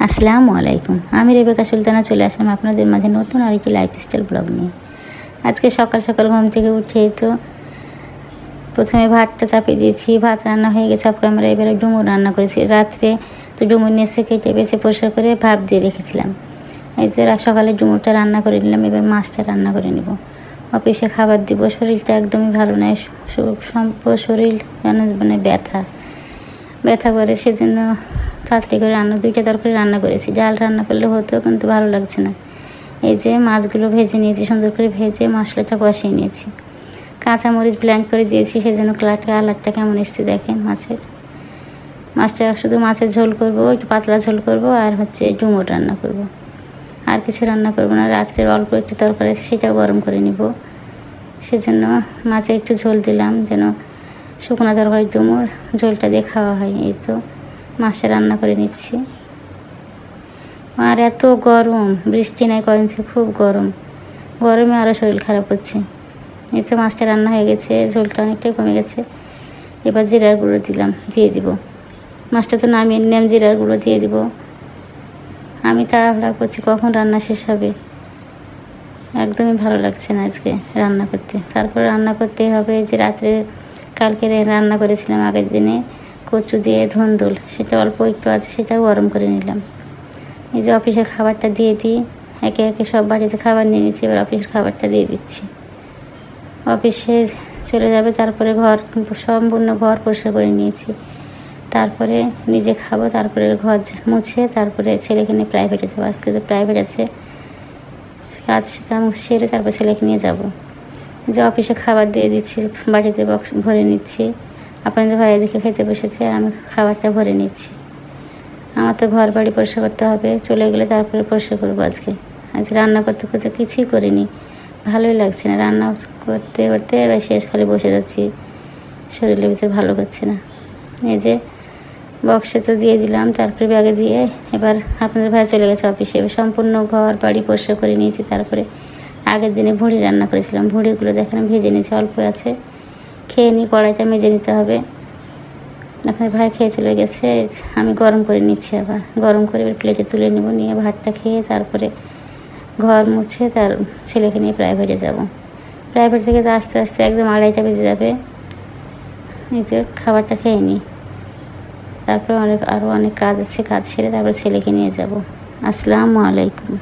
আসসালামু আলাইকুম। আমি রেবেকা সুলতানা, চলে আসলাম আপনাদের মাঝে নতুন আরেকটি লাইফস্টাইল ব্লগ নিয়ে। আজকে সকাল সকাল ঘুম থেকে উঠেই তো প্রথমে ভাতটা চাপিয়ে দিয়েছি, ভাত রান্না হয়ে গেছে অফ ক্যামেরা এবারে ডুমুর রান্না করেছি। রাত্রে তো ডুমুর নেসে কেটে বেছে পরিষ্কার করে ভাপ দিয়ে রেখেছিলাম। এই তো রা- সকালে ডুমুরটা রান্না করে নিলাম, এবার মাছটা রান্না করে নেব। অফিসে খাবার দিব, শরীরটা একদমই ভালো নয় সম্প শরীর মানে ব্যথা। ব্যথা করে সেজন্য তাড়াতাড়ি করে রান্না, দুইটা তরকারি রান্না করেছি। ডাল রান্না করলে হতো কিন্তু ভালো লাগছে না। এই যে মাছগুলো ভেজে নিয়েছি, সুন্দর করে ভেজে মশলাটা কষিয়ে নিয়েছি। কাঁচামরিচ ব্ল্যাঙ্ক করে দিয়েছি, সেজন্য কালারটা কালারটা কেমন এসছে দেখেন মাছের। মাছটা শুধু মাছের ঝোল করব, একটু পাতলা ঝোল করব, আর হচ্ছে ডুমোর রান্না করব। আর কিছু রান্না করব না, রাত্রের অল্প একটু তরকারি আছে, সেটাও গরম করে নিব। সেজন্য মাছে একটু ঝোল দিলাম, যেন শুকনো তরকারি ডুমুর ঝোলটা দিয়ে খাওয়া হয়, এই তো। মাছটা রান্না করে নিচ্ছি। আর এত গরম, বৃষ্টি নাই, কদিন থেকে খুব গরম। গরমে আরও শরীর খারাপ হচ্ছে। এই তো মাছটা রান্না হয়ে গেছে, ঝোলটা অনেকটাই কমে গেছে। এবার জিরার গুঁড়ো দিলাম, দিয়ে দিব। মাছটা তো নামিয়ে নিলাম, জিরার গুঁড়ো দিয়ে দিব। আমি তাড়াহুড়া করছি, কখন রান্না শেষ হবে? একদমই ভালো লাগছে না আজকে রান্না করতে। তারপর রান্না করতে হবে যে রাত্রে কালকে রান্না করেছিলাম আগের দিনে। কচু দিয়ে ধুন্দুল, সেটা অল্প একটু আছে, সেটাও গরম করে নিলাম। এই যে অফিসের খাবারটা দিয়ে দিই, একে একে সব বাড়িতে খাবার নিয়ে নিচ্ছি, এবার অফিসের খাবারটা দিয়ে দিচ্ছি। অফিসে চলে যাবে, তারপরে ঘর, সম্পূর্ণ ঘর পরিষ্কার করে নিয়েছি। তারপরে নিজে খাব, তারপরে ঘর মুছে, তারপরে ছেলেকে নিয়ে প্রাইভেটে যাব। আজকে তো প্রাইভেট আছে, কাজ কাম সেরে তারপর ছেলেকে নিয়ে যাব। যে অফিসে খাবার দিয়ে দিচ্ছি, বাড়িতে বক্স ভরে নিচ্ছি। আপনাদের ভাই দেখে খেতে বসেছে, আর আমি খাবারটা ভরে নিচ্ছি। আমার তো ঘর বাড়ি পরিষ্কার করতে হবে, চলে গেলে তারপরে পরিষ্কার করব আজকে। আজ রান্না করতে করতে কিছুই করিনি। ভালোই লাগছে না, রান্না করতে করতে এবার শেষ খালি বসে যাচ্ছি। শরীরের ভিতরে ভালো করছে না। এই যে বক্সে তো দিয়ে দিলাম, তারপরে ব্যাগে দিয়ে এবার আপনাদের ভাই চলে গেছে অফিসে এবার সম্পূর্ণ ঘর বাড়ি পরিষ্কার করে নিয়েছি, তারপরে আগের দিনে ভুঁড়ি রান্না করেছিলাম। ভুঁড়িগুলো দেখেন, ভেজে নিয়েছি, অল্প আছে। খেয়ে নিই কড়াইটা মেজে নিতে হবে। আপনার ভাই খেয়ে চলে গেছে, আমি গরম করে নিচ্ছি আবার। গরম করে প্লেটে তুলে নেব, নিয়ে ভাতটা খেয়ে তারপরে ঘর মুছে তার ছেলেকে নিয়ে প্রাইভেটে যাব। প্রাইভেট থেকে তো আস্তে আস্তে একদম আড়াইটা বেজে যাবে। যে খাবারটা খেয়ে নিই। তারপরে অনেক আরও অনেক কাজ আছে, কাজ সেরে তারপরে ছেলেকে নিয়ে যাব। আসসালামু আলাইকুম।